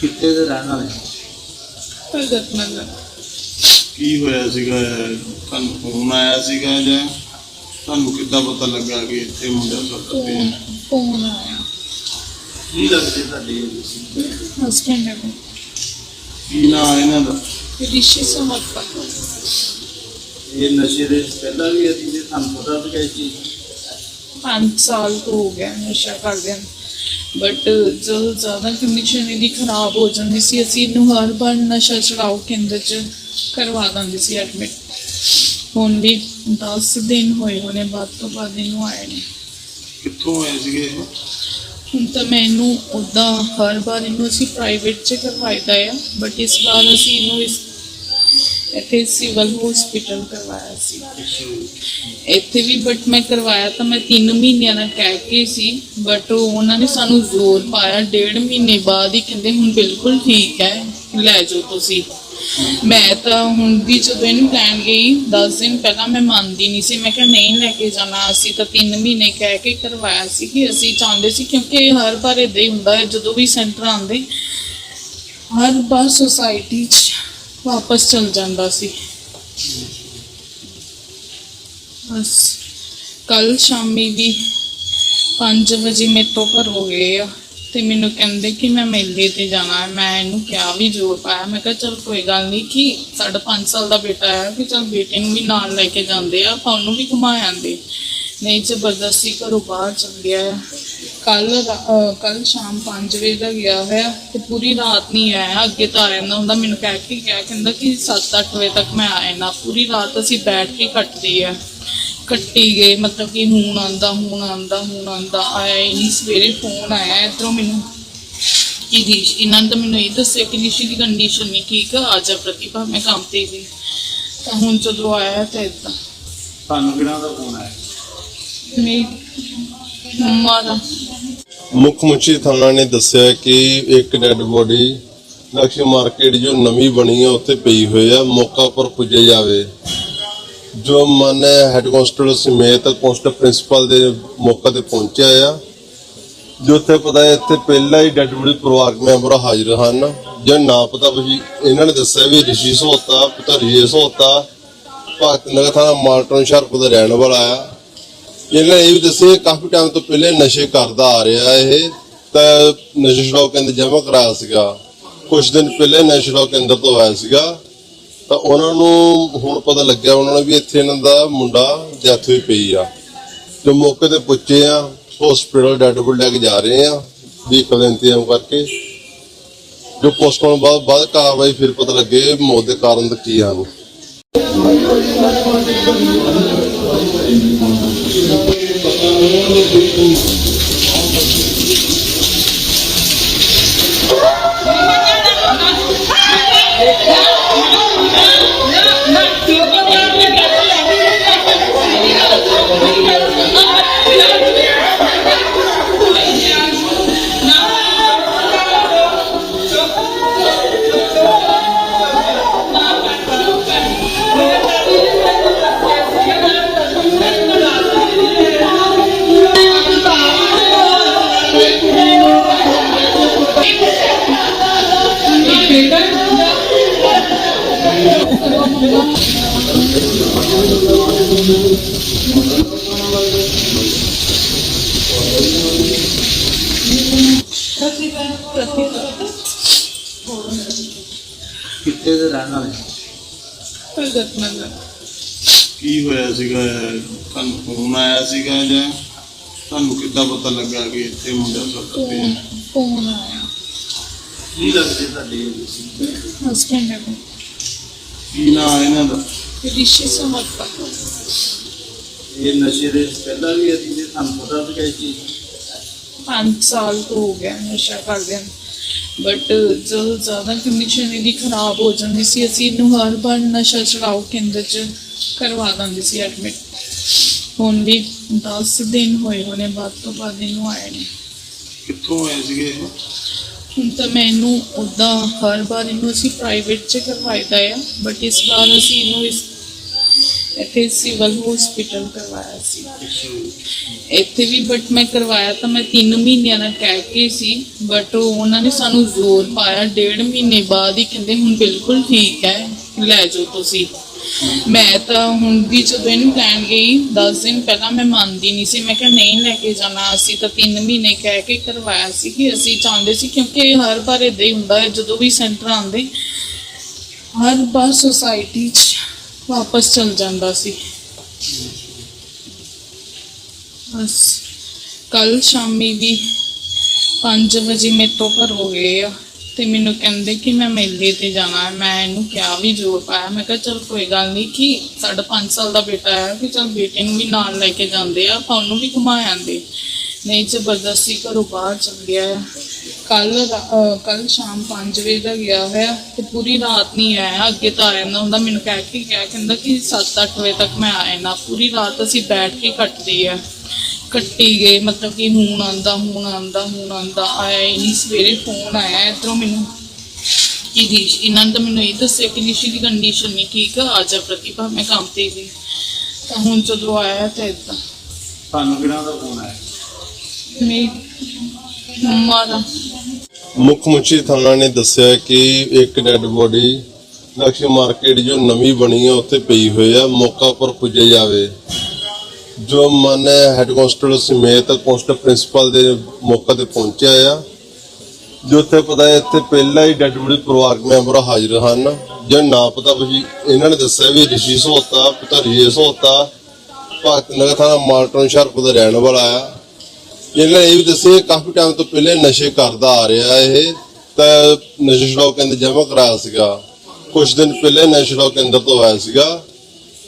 ਕਿੱਥੇ ਦੇ ਰਹਿਣ ਵਾਲੇ? ਭਗਤ ਨਗਰ ਕੀ ਹੋਇਆ ਸੀਗਾ? ਤੁਹਾਨੂੰ ਫੋਨ ਆਇਆ ਸੀਗਾ ਜਾਂ ਤੁਹਾਨੂੰ ਕਿੱਦਾਂ ਪਤਾ ਲੱਗਾ ਕਿ ਇੱਥੇ ਮੁੰਡਾ ਸਾਡਾ ਪਿਆ? ਫੋਨ ਆਇਆ। ਕੀ ਲੱਗਦੇ ਤੁਹਾਡੇ? ਹਸਬੈਂਡ ਨੇ ਕੀ ਨਾਂ ਇਹਨਾਂ ਦਾ? ਰਿਸ਼ੀ ਸਮਰਪਾ। ਇਹ ਨਸ਼ੇ ਦੇ ਪਹਿਲਾਂ ਵੀ ਅਸੀਂ ਜੇ ਤੁਹਾਨੂੰ ਪਤਾ ਸੀ ਕਿ ਇਹ ਚੀਜ਼ 5 ਸਾਲ ਤੋਂ ਹੋ ਗਿਆ ਨਸ਼ਾ ਕਰਦਿਆਂ ਬਟ ਜਦੋਂ ਜ਼ਿਆਦਾ ਕੰਡੀਸ਼ਨ ਇਹਦੀ ਖਰਾਬ ਹੋ ਜਾਂਦੀ ਸੀ ਅਸੀਂ ਇਹਨੂੰ ਹਰ ਵਾਰ ਨਸ਼ਾ ਛੁਡਾਓ ਕੇਂਦਰ ਚ ਕਰਵਾ ਦਿੰਦੇ ਸੀ ਐਡਮਿਟ ਹੁਣ ਵੀ 10 ਦਿਨ ਹੋਏ ਹੋਣੇ ਬਾਅਦ ਤੋਂ ਬਾਅਦ ਇਹਨੂੰ ਆਏ ਨੇ। ਕਿੱਥੋਂ ਆਏ ਸੀਗੇ ਇਹ? ਹੁਣ ਤਾਂ ਮੈਨੂੰ ਉੱਦਾਂ ਹਰ ਵਾਰ ਇਹਨੂੰ ਅਸੀਂ ਪ੍ਰਾਈਵੇਟ ਚ ਕਰਵਾਈਦਾ ਆ ਬਟ ਇਸ ਵਾਰ ਅਸੀਂ ਇਹਨੂੰ ਇਸ ਇੱਥੇ ਸਿਵਲ ਹਸਪੀਟਲ ਕਰਵਾਇਆ ਸੀ। ਇੱਥੇ ਵੀ ਬਟ ਮੈਂ ਕਰਵਾਇਆ ਤਾਂ ਮੈਂ 3 ਮਹੀਨਿਆਂ ਦਾ ਕਹਿ ਕੇ ਸੀ ਬਟ ਉਹਨਾਂ ਨੇ ਸਾਨੂੰ ਜ਼ੋਰ ਪਾਇਆ, ਡੇਢ ਮਹੀਨੇ ਬਾਅਦ ਹੀ ਕਹਿੰਦੇ ਹੁਣ ਬਿਲਕੁਲ ਠੀਕ ਹੈ, ਲੈ ਜਾਓ ਤੁਸੀਂ। ਮੈਂ ਤਾਂ ਹੁਣ ਵੀ ਜਦੋਂ ਇਹਨੂੰ ਲੈਣ ਗਈ 10 ਦਿਨ ਪਹਿਲਾਂ ਮੈਂ ਮੰਨਦੀ ਨਹੀਂ ਸੀ। ਮੈਂ ਕਿਹਾ ਨਹੀਂ, ਲੈ ਕੇ ਜਾਣਾ। ਅਸੀਂ ਤਾਂ 3 ਮਹੀਨੇ ਕਹਿ ਕੇ ਕਰਵਾਇਆ ਸੀ ਕਿ ਅਸੀਂ ਚਾਹੁੰਦੇ ਸੀ, ਕਿਉਂਕਿ ਹਰ ਵਾਰ ਇਦਾਂ ਹੀ ਹੁੰਦਾ ਹੈ, ਜਦੋਂ ਵੀ ਸੈਂਟਰ ਆਉਂਦੇ, ਹਰ ਵਾਰ ਸੁਸਾਇਟੀ 'ਚ ਵਾਪਸ ਚਲ ਜਾਂਦਾ ਸੀ। ਬਸ ਕੱਲ ਸ਼ਾਮੀ ਵੀ 5 ਵਜੇ ਮੇਰੇ ਤੋਂ ਘਰ ਹੋ ਗਏ ਆ। ਤੇ ਮੈਨੂੰ ਕਹਿੰਦੇ ਕਿ ਮੈਂ ਮੇਲੇ ਤੇ ਜਾਣਾ ਹੈ। ਮੈਂ ਇਹਨੂੰ ਕਿਹਾ ਵੀ ਜ਼ੋਰ ਪਾਇਆ। ਮੈਂ ਕਿਹਾ, ਚਲ ਕੋਈ ਗੱਲ ਨਹੀਂ ਕਿ ਸਾਡਾ 5 ਸਾਲ ਦਾ ਬੇਟਾ ਹੈ ਕਿ ਚਲ ਬੇਟੇ ਨੂੰ ਵੀ ਨਾਲ ਲੈ ਕੇ ਜਾਂਦੇ ਆ, ਆਪਾਂ ਉਹਨੂੰ ਵੀ ਘੁਮਾ ਆਂਦੇ ਨਹੀਂ, ਜ਼ਬਰਦਸਤੀ ਘਰੋਂ ਬਾਹਰ ਚਲ ਗਿਆ ਹੈ। ਕੱਲ ਕੱਲ ਸ਼ਾਮ 5 ਵਜੇ ਦਾ ਗਿਆ ਹੋਇਆ ਤੇ ਪੂਰੀ ਰਾਤ ਨਹੀਂ ਆਇਆ। ਅੱਗੇ ਤਾਂ ਆ ਜਾਂਦਾ ਹੁੰਦਾ। ਮੈਨੂੰ ਕਹਿ ਕੇ ਗਿਆ, ਕਹਿੰਦਾ ਕਿ 7-8 ਵਜੇ ਤੱਕ ਮੈਂ ਆ ਜਾਣਾ ਪੂਰੀ ਰਾਤ ਅਸੀਂ ਬੈਠ ਕੇ ਕੱਟਦੀ ਆ। ਕੱਟੀ ਗਏ ਮਤਲਬ ਕਿ ਹੁਣ ਆਂਦਾ ਹੁਣ ਆਂਦਾ ਹੁਣ ਆਂਦਾ ਆਇਆ ਹੀ ਨਹੀਂ ਸਵੇਰੇ ਫੋਨ ਆਇਆ ਇਧਰੋਂ ਮੈਨੂੰ। ਕਿ ਰਿਸ਼ ਇਹਨਾਂ ਨੇ ਤਾਂ ਮੈਨੂੰ ਇਹ ਦੱਸਿਆ ਕਿ ਰਿਸ਼ੀ ਦੀ ਕੰਡੀਸ਼ਨ ਨਹੀਂ ਠੀਕ ਆ ਆ ਜਾ ਪ੍ਰਤਿਭਾ ਮੈਂ ਕੰਮ ਤੇ ਗਈ ਤਾਂ ਹੁਣ ਜਦੋਂ ਆਇਆ ਤਾਂ ਇਦਾਂ ਤੁਹਾਨੂੰ ਕਿਹਨਾਂ ਦਾ ਫੋਨ ਆਇਆ? ਮੇਰੀ ਮੰਮਾ ਦਾ। ਮੁੱਖ ਮੁਖੀ ਥਾਣਾ ਨੇ ਦੱਸਿਆ ਕਿ ਇੱਕ ਡੈੱਡ ਬੋਡੀ ਲਕਸ਼ਮੀ ਮਾਰਕੀਟ ਜੋ ਨਵੀਂ ਬਣੀ ਹੈ ਉੱਥੇ ਪਈ ਹੋਈ ਹੈ ਮੌਕਾ ਪਰ ਪੁੱਜੇ ਜਾਵੇ। ਜੋ ਮਨ ਹੈਡ ਕਾਂਸਟੇਬਲ ਸਮੇਤ ਕਾਂਸਟੇਬਲ ਪ੍ਰਿੰਸੀਪਲ ਦੇ ਮੌਕੇ ਤੇ ਪਹੁੰਚਿਆ ਆ। ਜੋ ਪਤਾ ਹੈ, ਇੱਥੇ ਪਹਿਲਾਂ ਹੀ ਡੈੱਡ ਬੋਡੀ ਪਰਿਵਾਰਕ ਮੈਂਬਰ ਹਾਜ਼ਰ ਹਨ। ਜੋ ਨਾ ਪਤਾ ਵੀ ਇਹਨਾਂ ਨੇ ਦੱਸਿਆ ਵੀ ਰਿਸ਼ੀ ਸੋਤਾ ਪੁੱਤਰ ਰਿਸ਼ੀ ਸੋਤਾ ਭਗਤ ਨਗਰ ਥਾਣਾ ਮਾਲਟਨ ਸ਼ਰਪ ਦਾ ਰਹਿਣ ਵਾਲਾ ਆ। ਇਹਨਾਂ ਨੇ ਇਹ ਵੀ ਦੱਸਿਆ ਕਾਫੀ ਟਾਈਮ ਤੋਂ ਪਹਿਲੇ ਨਸ਼ੇ ਕਰਦਾ ਆ ਰਿਹਾ ਇਹ। ਤਾਂ ਨਸ਼ੇ ਛੁਡਾਓ ਕੇਂਦਰ ਜਮ੍ਹਾਂ ਕਰਾਇਆ ਸੀਗਾ। ਕੁਝ ਦਿਨ ਪਹਿਲੇ ਨਸ਼ੇ ਛੁਡਾਓ ਕੇਂਦਰ ਤੋਂ ਆਇਆ ਸੀਗਾ। ਤਾਂ ਉਹਨਾਂ ਨੂੰ ਹੁਣ ਪਤਾ ਲੱਗਿਆ, ਉਹਨਾਂ ਨੂੰ ਵੀ ਇੱਥੇ ਇਹਨਾਂ ਦਾ ਮੁੰਡਾ ਡੈਥ ਹੋਈ ਪਈ ਆ। ਜੋ ਮੌਕੇ ਤੇ ਪੁੱਛੇ ਆ ਹਸਪੀਟਲ ਡੈਡ ਬੋਡੀ ਲੈ ਕੇ ਜਾ ਰਹੇ ਆ ਵਹੀਕਲ ਦਾ ਇੰਤਜ਼ਾਮ ਕਰਕੇ। ਜੋ ਪੋਸਟਮਾਰਟਮ ਬਾਅਦ ਬਾਅਦ ਕਾਰਵਾਈ ਫਿਰ ਪਤਾ ਲੱਗੇ ਮੌਤ ਦੇ ਕਾਰਨ ਤਾਂ ਕੀ ਹਨ ਕਿੱਥੇ ਕਿੱਥੇ ਦੇ ਰਹਿਣ ਵਾਲੇ? ਭਗਤ ਨਗਰ ਕੀ ਹੋਇਆ ਸੀਗਾ? ਤੁਹਾਨੂੰ ਫੋਨ ਆਇਆ ਸੀਗਾ ਜਾਂ ਤੁਹਾਨੂੰ ਕਿੱਦਾਂ ਪਤਾ ਲੱਗਾ ਕਿ ਇੱਥੇ ਮੁੰਡਾ ਸੱਟ ਪਿਆ? ਫੋਨ ਆਇਆ। ਕੀ ਲੱਗਦੇ ਤੁਹਾਡੇ? ਹਸਬੈਂਡ ਨੇ ਕੀ ਨਾਂ ਇਹਨਾਂ ਦਾ। ਰਿਸ਼ੀ ਸਮਰਪਾ ਇਹ ਨਸ਼ੇ ਦੇ ਪਹਿਲਾਂ ਵੀ ਅਸੀਂ ਦੇ ਤੁਹਾਨੂੰ ਪਤਾ ਸੀਗਾ ਇਹ ਚੀਜ਼। ਪੰਜ ਸਾਲ ਤੋਂ ਹੋ ਗਿਆ ਨਸ਼ਾ ਕਰਦੇ ਬਟ ਜਦੋਂ ਜ਼ਿਆਦਾ ਕੰਡੀਸ਼ਨ ਇਹਦੀ ਖਰਾਬ ਹੋ ਜਾਂਦੀ ਸੀ ਅਸੀਂ ਇਹਨੂੰ ਹਰ ਵਾਰ ਨਸ਼ਾ ਛੁਡਾਓ ਕੇਂਦਰ 'ਚ ਕਰਵਾ ਦਿੰਦੇ ਸੀ ਐਡਮਿਟ ਹੁਣ ਵੀ 10 ਦਿਨ ਹੋਏ ਹੋਣੇ ਬਾਅਦ ਤੋਂ ਬਾਅਦ ਇਹਨੂੰ ਆਏ ਨੇ। ਕਿੱਥੋਂ ਆਏ ਸੀਗੇ ਇਹ? ਹੁਣ ਤਾਂ ਮੈਂ ਇਹਨੂੰ ਉੱਦਾਂ ਹਰ ਵਾਰ ਇਹਨੂੰ ਅਸੀਂ ਪ੍ਰਾਈਵੇਟ 'ਚ ਕਰਵਾਈਦਾ ਆ ਬਟ ਇਸ ਵਾਰ ਅਸੀਂ ਇਹਨੂੰ ਇਸ ਇੱਥੇ ਸਿਵਲ ਹਸਪੀਟਲ ਕਰਵਾਇਆ ਸੀ। ਇੱਥੇ ਵੀ ਬਟ ਮੈਂ ਕਰਵਾਇਆ ਤਾਂ ਮੈਂ 3 ਮਹੀਨਿਆਂ ਦਾ ਕਹਿ ਕੇ ਸੀ ਬਟ ਉਹਨਾਂ ਨੇ ਸਾਨੂੰ ਜ਼ੋਰ ਪਾਇਆ। ਡੇਢ ਮਹੀਨੇ ਬਾਅਦ ਹੀ ਕਹਿੰਦੇ ਹੁਣ ਬਿਲਕੁਲ ਠੀਕ ਹੈ, ਲੈ ਜਾਓ ਤੁਸੀਂ। ਮੈਂ ਤਾਂ ਹੁਣ ਵੀ ਜਦੋਂ ਇਹਨੂੰ ਲੈਣ ਗਈ 10 ਦਿਨ ਪਹਿਲਾਂ ਮੈਂ ਮੰਨਦੀ ਨਹੀਂ ਸੀ। ਮੈਂ ਕਿਹਾ ਨਹੀਂ, ਲੈ ਕੇ ਜਾਣਾ। ਅਸੀਂ ਤਾਂ 3 ਮਹੀਨੇ ਕਹਿ ਕੇ ਕਰਵਾਇਆ ਸੀ ਕਿ ਅਸੀਂ ਚਾਹੁੰਦੇ ਸੀ, ਕਿਉਂਕਿ ਹਰ ਵਾਰ ਇਦਾਂ ਹੀ ਹੁੰਦਾ ਹੈ, ਜਦੋਂ ਵੀ ਸੈਂਟਰ ਆਉਂਦੇ, ਹਰ ਵਾਰ ਸੁਸਾਇਟੀ 'ਚ ਵਾਪਸ ਚਲ ਜਾਂਦਾ ਸੀ। ਬਸ ਕੱਲ ਸ਼ਾਮੀ ਵੀ 5 ਵਜੇ ਮੇਰੇ ਤੋਂ ਘਰ ਹੋ ਗਏ ਆ। ਤੇ ਮੈਨੂੰ ਕਹਿੰਦੇ ਕਿ ਮੈਂ ਮੇਲੇ ਤੇ ਜਾਣਾ ਹੈ। ਮੈਂ ਇਹਨੂੰ ਕਿਹਾ ਵੀ ਜ਼ੋਰ ਪਾਇਆ। ਮੈਂ ਕਿਹਾ, ਚਲ ਕੋਈ ਗੱਲ ਨਹੀਂ ਕਿ ਸਾਡਾ 5 ਸਾਲ ਦਾ ਬੇਟਾ ਹੈ ਕਿ ਚਲ ਬੇਟੇ ਨੂੰ ਵੀ ਨਾਲ ਲੈ ਕੇ ਜਾਂਦੇ ਆ, ਆਪਾਂ ਉਹਨੂੰ ਵੀ ਘੁਮਾ ਆਂਦੇ ਨਹੀਂ, ਜ਼ਬਰਦਸਤੀ ਘਰੋਂ ਬਾਹਰ ਚਲ ਗਿਆ ਆ ਕੱਲ ਕੱਲ ਸ਼ਾਮ 5 ਵਜੇ ਦਾ ਗਿਆ ਹੋਇਆ ਤੇ ਪੂਰੀ ਰਾਤ ਨਹੀਂ ਆਇਆ। ਅੱਗੇ ਤਾਂ ਆ ਜਾਂਦਾ ਹੁੰਦਾ। ਮੈਨੂੰ ਕਹਿ ਕੇ ਗਿਆ, ਕਹਿੰਦਾ ਕਿ 7-8 ਵਜੇ ਤੱਕ ਮੈਂ ਆਇਆ ਨਾ ਪੂਰੀ ਰਾਤ ਅਸੀਂ ਬੈਠ ਕੇ ਕੱਟਦੇ ਹੈ ਕੱਟੀ ਗਏ ਮਤਲਬ ਕਿ ਹੁਣ ਆਂਦਾ ਹੁਣ ਆਂਦਾ ਹੁਣ ਆਂਦਾ ਆਇਆ ਹੀ ਨਹੀਂ ਸਵੇਰੇ ਫੋਨ ਆਇਆ ਇਧਰੋਂ ਮੈਨੂੰ ਕਿ ਰਿਸ਼ ਇਹਨਾਂ ਨੇ ਤਾਂ ਮੈਨੂੰ ਇਹ ਦੱਸਿਆ ਕਿ ਰਿਸ਼ੀ ਦੀ ਕੰਡੀਸ਼ਨ ਨਹੀਂ ਠੀਕ ਆ ਜਾ ਪ੍ਰਤਿਭਾ ਮੈਂ ਕੰਮ ਤੇ ਗਈ ਤਾਂ ਹੁਣ ਜਦੋਂ ਆਇਆ ਤਾਂ ਇਦਾਂ ਤੁਹਾਨੂੰ ਕਿਹਨਾਂ ਦਾ ਫੋਨ ਆਇਆ? ਮੇਰੀ ਮੰਮਾ ਦਾ। ਮੁੱਖ ਮੰਤਰੀ ਥਾਣਾ ਨੇ ਦੱਸਿਆ ਕਿ ਇੱਕ ਡੈੱਡ ਬੋਡੀ ਲక్ష్ਮੀ ਮਾਰਕੀਟ ਜੋ ਨਵੀਂ ਬਣੀ ਹੈ ਉੱਥੇ ਪਈ ਹੋਈ ਹੈ ਮੌਕਾ ਪਰ ਪੁੱਜੇ ਜਾਵੇ। ਜੋ ਮਨ ਹੈਡ ਕਾਂਸਟੇਬਲ ਸਮੇਤ ਕਾਂਸਟੇਬਲ ਪ੍ਰਿੰਸੀਪਲ ਦੇ ਮੌਕੇ ਤੇ ਪਹੁੰਚਿਆ ਆ। ਜੋ ਉੱਥੇ ਪਤਾ ਹੈ, ਇੱਥੇ ਪਹਿਲਾਂ ਹੀ ਡੈੱਡ ਬੋਡੀ ਪਰਿਵਾਰਕ ਮੈਂਬਰ ਹਾਜ਼ਰ ਹਨ। ਜੋ ਨਾ ਪਤਾ ਵੀ ਇਹਨਾਂ ਨੇ ਦੱਸਿਆ ਵੀ ਰਿਸ਼ੀ ਸੋਤਾ ਪਿਤਾ ਰਿਸ਼ੀ ਸੋਤਾ ਭਗਤ ਨਗਰ ਥਾਣਾ ਮਾਲਟਨ ਹੁਸ਼ਿਆਰਪੁਰ ਦਾ ਰਹਿਣ ਵਾਲਾ ਆ। ਇਹਨਾਂ ਨੇ ਇਹ ਵੀ ਦੱਸਿਆ ਕਾਫੀ ਟਾਈਮ ਤੋਂ ਪਹਿਲੇ ਨਸ਼ੇ ਕਰਦਾ ਆ ਰਿਹਾ ਇਹ, ਤਾਂ ਨਸ਼ੇ ਛੁਡਾਓ ਕੇਂਦਰ ਜਮ੍ਹਾਂ ਕਰਾਇਆ ਸੀਗਾ। ਕੁਝ ਦਿਨ ਪਹਿਲੇ ਨਸ਼ੇ ਛੁਡਾਓ ਕੇਂਦਰ ਤੋਂ ਆਇਆ ਸੀਗਾ।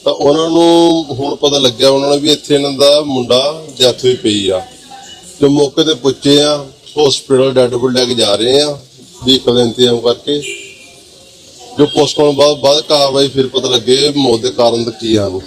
ਤਾਂ ਉਹਨਾਂ ਨੂੰ ਹੁਣ ਪਤਾ ਲੱਗਿਆ, ਉਹਨਾਂ ਨੂੰ ਵੀ ਇੱਥੇ ਇਹਨਾਂ ਦਾ ਮੁੰਡਾ ਡੈਥ ਹੋਈ ਪਈ ਆ। ਜੋ ਮੌਕੇ ਤੇ ਪੁੱਛੇ ਆ ਹਸਪੀਟਲ ਡੈਡ ਬੋਡੀ ਲੈ ਕੇ ਜਾ ਰਹੇ ਆ ਵਹੀਕਲ ਦਾ ਇੰਤਜ਼ਾਮ ਕਰਕੇ। ਜੋ ਪੋਸਟਮਾਰਟਮ ਬਾਅਦ ਬਾਅਦ ਕਾਰਵਾਈ ਫਿਰ ਪਤਾ ਲੱਗੇ, ਮੌਤ ਦੇ ਕਾਰਨ ਤਾਂ ਕੀ ਹਨ